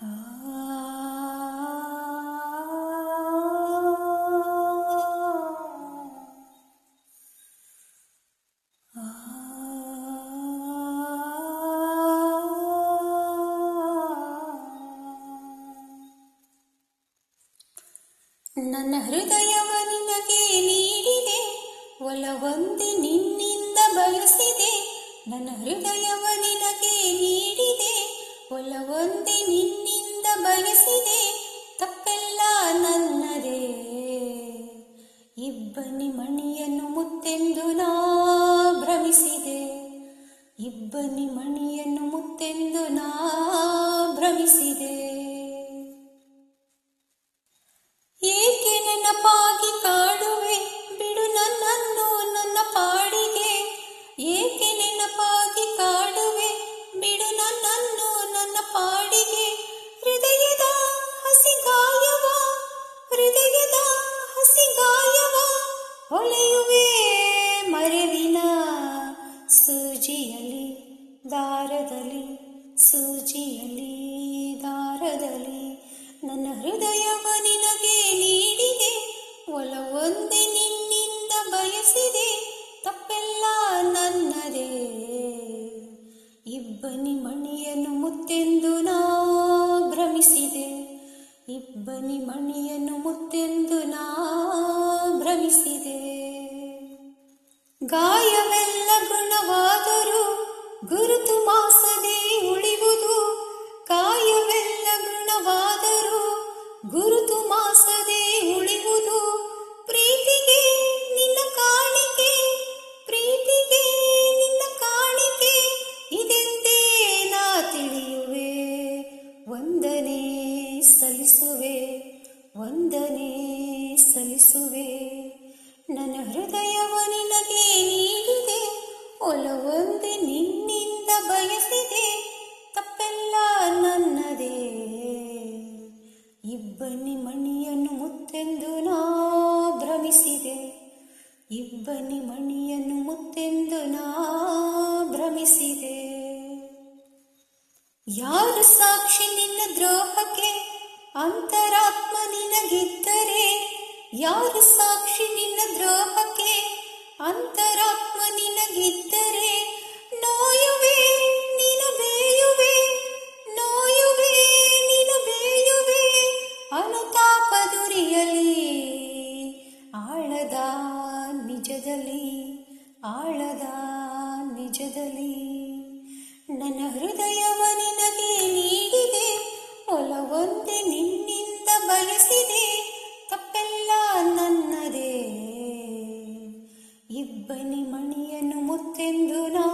ನನ್ನ ಹೃದಯವ ನಿನಗೆ ನೀಡಿದೆ ಒಲವೊಂದೆ ನಿನ್ನಿಂದ ಬಯಸಿದೆ. ನನ್ನ ಹೃದಯವ ನಿನಗೆ ನೀಡಿದೆ ಒಲವೊಂದೆ ನಿನ್ನಿಂದ ಬಯಸಿದೆ ತಪ್ಪೆಲ್ಲ ನನ್ನದೇ. ಇಬ್ಬನಿ ಮಣಿಯನ್ನು ಮುತ್ತೆಂದು ನಾ ಭ್ರಮಿಸಿದೆ. ಇಬ್ಬನಿ ಮಣಿಯನ್ನು ಮುತ್ತೆಂದು ನಾ ಭ್ರಮಿಸಿದೆ. ಹೊಳೆಯುವೆ ಮರೆವಿನ ಸೂಜಿಯಲ್ಲಿ, ದಾರದಲ್ಲಿ ಸೂಜಿಯಲ್ಲಿ, ದಾರದಲ್ಲಿ. ನನ್ನ ಹೃದಯವ ನಿನಗೆ ನೀಡಿದೆ, ಒಲವೊಂದೆ ನಿನ್ನಿಂದ ಬಯಸಿದೆ, ತಪ್ಪೆಲ್ಲ ನನ್ನದೇ. ಇಬ್ಬನಿ ಮಣಿಯನ್ನು ಮುತ್ತೆಂದು ನಾ ಭ್ರಮಿಸಿದೆ, ಇಬ್ಬನಿ ಮಣಿಯನ್ನು ಮುತ್ತೆಂದು ನಾ ಭ್ರಮಿಸಿದೆ ಗಾಯವೆಲ್ಲ ಗುಣವಾದರೂ ಗುರುತು ಮಾಸದೆ ಉಳಿಯುವುದು ಕಾಯವೆಲ್ಲ ಗುಣವಾದರೂ ಗುರುತು ಮಾಸದೆ ಉಳಿಯುವುದು ಪ್ರೀತಿಗೆ ನಿನ್ನ ಕಾಣಿಕೆ, ಪ್ರೀತಿಗೆ ನಿನ್ನ ಕಾಣಿಕೆ ಇದೆಂದೇ ನಾ ತಿಳಿಯುವೆ. ವಂದನೆ ಸಲ್ಲಿಸುವೆ ವಂದನೆ ಸಲ್ಲಿಸುವೆ. ನನ್ನ ಹೃದಯವ ನಿನಗೆ ನೀಡಿದೆ. ಒಲವೊಂದೆ ನಿನ್ನಿಂದ ಬಯಸಿದೆ. ತಪ್ಪೆಲ್ಲ ನನ್ನದೇ. ಇಬ್ಬನಿ ಮಣಿಯನ್ನು ಮುತ್ತೆಂದು ನಾ ಭ್ರಮಿಸಿದೆ. ಇಬ್ಬನಿ ಮಣಿಯನ್ನು ಮುತ್ತೆಂದು ನಾ ಭ್ರಮಿಸಿದೆ. ಯಾರು ಸಾಕ್ಷಿ ನಿನ್ನ ದ್ರೋಹಕ್ಕೆ? ಅಂತರಾತ್ಮ ನಿನಗಿದ್ದರೆ ಯಾರು ಸಾಕ್ಷಿ ನಿನ್ನ ದ್ರೋಹಕ್ಕೆ? ಅಂತರಾತ್ಮ ನಿನಗಿದ್ದರೆ ನೋಯುವೆ, ನೀನು ಬೇಯುವೆ, ನೋಯುವೆ, ನೀನು ಬೇಯುವೆ. ಅನುತಾಪ ದುರಿಯಲಿ, ಆಳದ ನಿಜದಲ್ಲಿ ಆಳದ ನಿಜದಲ್ಲಿ. ನನ್ನ ಹೃದಯವ ನಿನಗೆ ನೀಡಿದೆ ಒಲವೊಂದೆ ನಿನ್ನಿಂದ ಬಯಸಿದೆ. ತಪ್ಪೆಲ್ಲ ನನ್ನದೇ. ಇಬ್ಬನಿ ಮಣಿಯನ್ನು ಮುತ್ತೆಂದು ನಾ